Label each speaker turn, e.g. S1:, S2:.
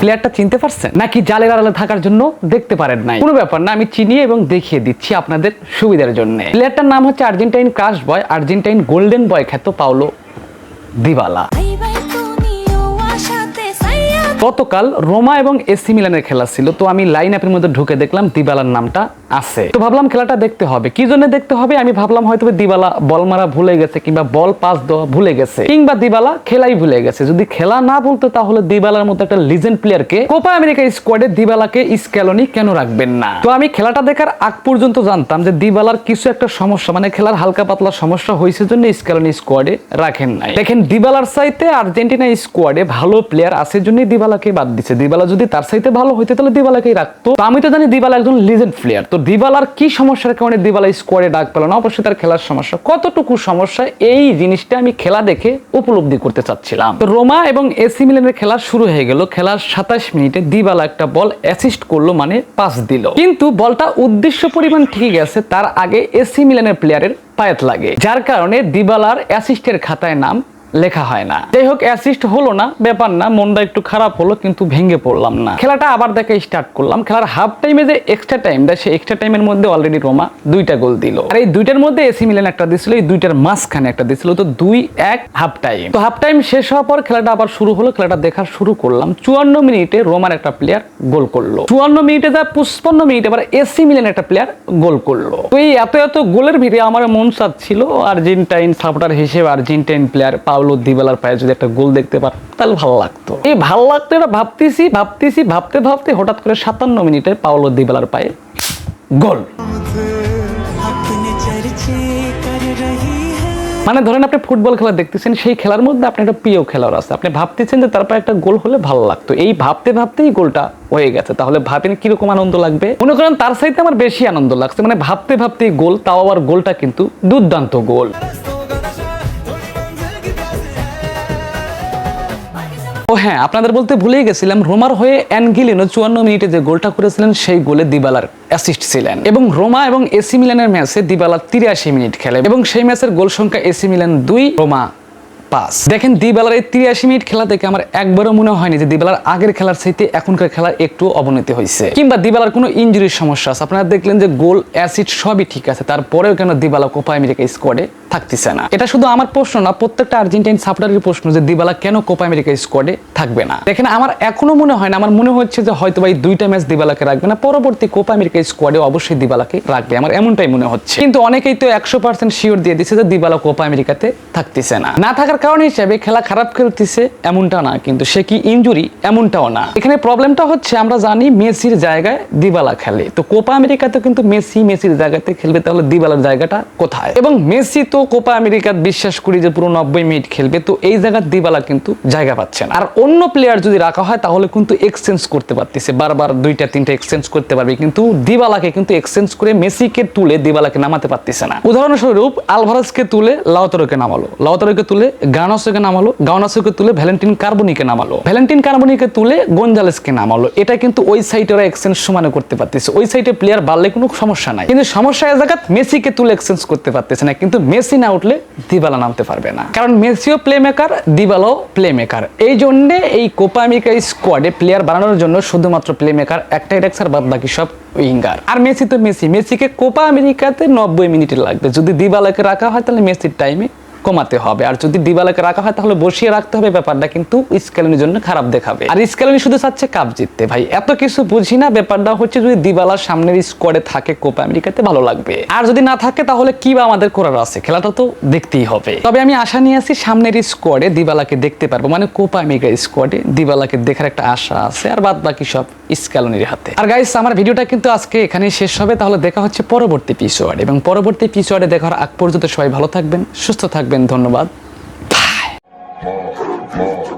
S1: প্লেয়ারটা চিনতে পারছেন? নাকি জালের আড়ালে থাকার জন্য দেখতে পারেন নাই? কোনো ব্যাপার না, আমি চিনিয়ে এবং দেখিয়ে দিচ্ছি আপনাদের সুবিধার জন্য। প্লেয়ারটার নাম হচ্ছে Argentine crush boy Argentine golden boy খ্যাত পাওলো দিবালা। গতকাল রোমা এবং এসি মিলানের খেলা ছিল, তো আমি লাইন আপের মধ্যে ঢুকে দেখলাম দিবালার নামটা আছে। তো ভাবলাম খেলাটা দেখতে হবে। কি জন্য দেখতে হবে? আমি ভাবলাম হয়তো দিবালা বল মারা ভুলে গেছে কিংবা বল পাস দেওয়া ভুলে গেছে, কিংবা দিবালা খেলাই ভুলে গেছে। যদি খেলা না বলতো তাহলে দিবালার মতো একটা লিজেন্ড প্লেয়ারকে কোপা আমেরিকা স্কোয়াডে দিবালাকে স্ক্যালনি কেন রাখবেন না? তো আমি খেলাটা দেখার আগ পর্যন্ত জানতাম যে দিবালার কিছু একটা সমস্যা মানে খেলার হালকা পাতলা সমস্যা হয়েছে জন্য স্ক্যালনি স্কোয়াডে রাখেন নাই। দেখেন, দিবালার সাইতে আর্জেন্টিনা স্কোয়াডে ভালো প্লেয়ার আছে জন্যই দিবালাকে বাদ দিছে। দিবালা যদি তার সাইতে ভালো হইতো, তাহলে দিবালাকেই রাখতো। তো আমি তো জানি দিবালা একজন লিজেন্ড প্লেয়ার তো দিবালার কি সমস্যার কারণে দিবালা স্কোয়াডে ডাক পেল না? অবশ্যই তার খেলার সমস্যা। কতটুকু সমস্যা? এই জিনিসটা আমি খেলা দেখে উপলব্ধি করতে চাচ্ছিলাম। তো রোমা এবং এসি মিলানের খেলা শুরু হয়ে গেল। খেলার সাতাশ মিনিটে দিবালা একটা বল অ্যাসিস্ট করল মানে পাস দিল। কিন্তু বলটা উদ্দেশ্য পরিমাণ ঠিক গেছে। তার আগে এসি মিলানের প্লেয়ারের পায়েত লাগে। যার কারণে দিবালার অ্যাসিস্টের খাতায় নাম লেখা হয় না। যাই হোক অ্যাসিস্ট হলো না, ব্যাপার না, মনটা একটু খারাপ হলো, কিন্তু ভেঙে পড়লাম না। খেলাটা আবার দেখে স্টার্ট করলাম। খেলার হাফ টাইমে যে এক্সট্রা টাইম দেয় সেই এক্সট্রা টাইমের মধ্যে অলরেডি রোমা দুইটা গোল দিল। আর এই দুইটার মধ্যে এসি মিলান একটা দিছিল, এই দুইটার মাঝখানে একটা দিছিল, তো দুই এক হাফ টাইম তো হাফ টাইম শেষ হওয়ার পর খেলাটা আবার শুরু হলো, খেলাটা দেখা শুরু করলাম। চুয়ান্ন মিনিটে রোমার একটা প্লেয়ার গোল করল। চুয়ান্ন মিনিটে যা পঁচপান্ন মিনিটে আবার এসি মিলান একটা প্লেয়ার গোল করল। তো এই এত এত গোলের ভিড়ে আমার মন চাচ্ছিল আর্জেন্টাইন সাপোর্টার হিসেবে আর্জেন্টাইন প্লেয়ার পাউলো দিবেলার পায়ে যদি একটা গোল দেখতে পার, তাহলে ভালো লাগতো। এই ভালো লাগতো এটা ভাবতেছি ভাবতেছি, ভাবতে ভাবতে হঠাৎ করে সাতান্ন মিনিটে পাউলো দিবেলার পায়ে গোল। মানে ধরেন আপনি ফুটবল খেলা দেখতেছেন, সেই খেলার মধ্যে আপনি একটা প্রিয় খেলোয়াড় আছে। আপনি ভাবতেছেন যে তারপর একটা গোল হলে ভালো লাগতো। এই ভাবতে, ভাবতেই গোলটা হয়ে গেছে। তাহলে ভাবেন কীরকম আনন্দ লাগবে? মনে করেন তার সাইতে আমার বেশি আনন্দ লাগছে। মানে ভাবতে, ভাবতেই গোল, তাও আবার গোলটা কিন্তু দুর্দান্ত গোল। ও হ্যাঁ আপনাদের বলতে ভুলেই গেছিলাম, রোমার হয়ে অ্যানগিলিনো চুয়ান্ন মিনিটে যে গোলটা করেছিলেন, সেই গোলে দিবালার অ্যাসিস্ট ছিলেন। এবং রোমা এবং এসি মিলানের ম্যাচে দিবালার তিরাশি মিনিট খেলে, এবং সেই ম্যাচের গোল সংখ্যা এসি মিলান দুই, রোমা পাস। দেখেন দিবালার এই তিরাশি মিনিট খেলা থেকে আমার একবারও মনে হয়নি যে দিবালার আগের খেলার চাইতে এখনকার খেলার একটু অবনতি হয়েছে। কিংবা দিবালার কোনো ইঞ্জুরির সমস্যা আছে? আপনারা দেখলেন যে গোল অ্যাসিড সবই ঠিক আছে, তারপরেও কেন দিবালা কোপা আমেরিকা স্কোয়াডে থাকতেছে না? এটা শুধু আমার প্রশ্ন না, প্রত্যেকটা আর্জেন্টাইন সাপোর্টারের প্রশ্ন যে দিবালা কেন কোপা আমেরিকা স্কোয়াডে থাকবে না? দেখেন আমার এখনও মনে হয় না, আমার মনে হচ্ছে যে হয়তো ভাই দুইটা ম্যাচ দিবালাকে রাখবে না, পরবর্তী কোপা আমেরিকা স্কোয়াডে অবশ্যই দিবালাকে রাখবে, আমার এমনটাই মনে হচ্ছে। কিন্তু অনেকেই তো একশো পার্সেন্ট শিওর দিয়ে দিচ্ছে যে দিবালা কোপা আমেরিকাতে থাকতেছে না। না থাকার কারণ হিসেবে খেলা খারাপ খেলতেছে এমনটা না, কিন্তু সে কি ইনজুরি এমনটাও না। এখানে প্রবলেমটা হচ্ছে, আমরা জানি মেসির জায়গায় দিবালা খেলে। তো কোপা আমেরিকাতে কিন্তু মেসি মেসির জায়গাতে খেলবে, তাহলে দিবালার জায়গাটা কোথায়? এবং মেসি তো কোপা আমেরিকাত বিশ্বাস করি যে পুরো নব্বই মিনিট খেলবে, তো এই জায়গার দিবালা কিন্তু জায়গা পাচ্ছে না। আর অন্য প্লেয়ার যদি রাখা হয়, তাহলে কিন্তু এক্সচেঞ্জ করতে পারতেছে, বারবার দুইটা, তিনটা এক্সচেঞ্জ করতে পারবে, কিন্তু দিবালাকে কিন্তু এক্সচেঞ্জ করে মেসিকে তুলে দিবালাকে নামাতে পারতেছে না। উদাহরণস্বরূপ আলভারাজকে তুলে লাউতারোকে নামালো। লাউতারোকে তুলে গানাসোকে নামালো গানাসোকে তুলে ভ্যালেন্টিন কার্বনিকে নামালো। ভ্যালেন্টিন কার্বনিকে তুলে গঞ্জালেসকে নামালো। এটা কিন্তু ওই সাইটে ওরা এক্সচেঞ্জ সমানে করতে পারতেছে। ওই সাইটে প্লেয়ার বাড়লে কোনো সমস্যা নাই। কিন্তু সমস্যা জায়গাত মেসিকে তুলে এক্সচেঞ্জ করতে পারতেছে না। কিন্তু মেসি না উঠলে দিবালা নামতে পারবে না। কারণ মেসিও প্লে মেকার দিবালাও প্লে মেকার এই জন্য এই কোপা আমেরিকা স্কোয়াডে প্লেয়ার বানানোর জন্য শুধুমাত্র প্লে মেকার একটাই রাখছে বাদ বাকি সব উইঙ্গার আর মেসি তো মেসি। মেসিকে কোপা আমেরিকাতে নব্বই মিনিটে লাগবে। যদি দিবালাকে রাখা হয়, তাহলে মেসির টাইমে কমাতে হবে। আর যদি দিবালাকে রাখা হয়, তাহলে বসিয়ে রাখতে হবে ব্যাপারটা, কিন্তু স্কেলনির জন্য খারাপ দেখাবে। আর স্কেলনি শুধু চাচ্ছে কাপ জিততে। ভাই, এত কিছু বুঝি না ব্যাপারটা হচ্ছে যদি দিবালার সামনের স্কোয়াডে থাকে কোপা আমেরিকাতে, ভালো লাগবে। আর যদি না থাকে, তাহলে কি বা আমাদের করার আছে? খেলাটা তো দেখতেই হবে। তবে আমি আশা নিয়ে আছি সামনের স্কোয়াডে দিবালাকে দেখতে পারব। মানে কোপা আমেরিকা স্কোয়াডে দিবালাকে দেখার একটা আশা আছে, আর বাদ বাকি সব স্কেলনির হাতে। আর গাইস আমার ভিডিওটা কিন্তু আজকে এখানে শেষ হবে। তাহলে দেখা হচ্ছে পরবর্তী পিসোয়ার্ড এবং পরবর্তী পিসোয়ার্ডে দেখার আগ পর্যন্ত সবাই ভালো থাকবেন, সুস্থ থাকবেন। ধন্যবাদ
S2: More, more,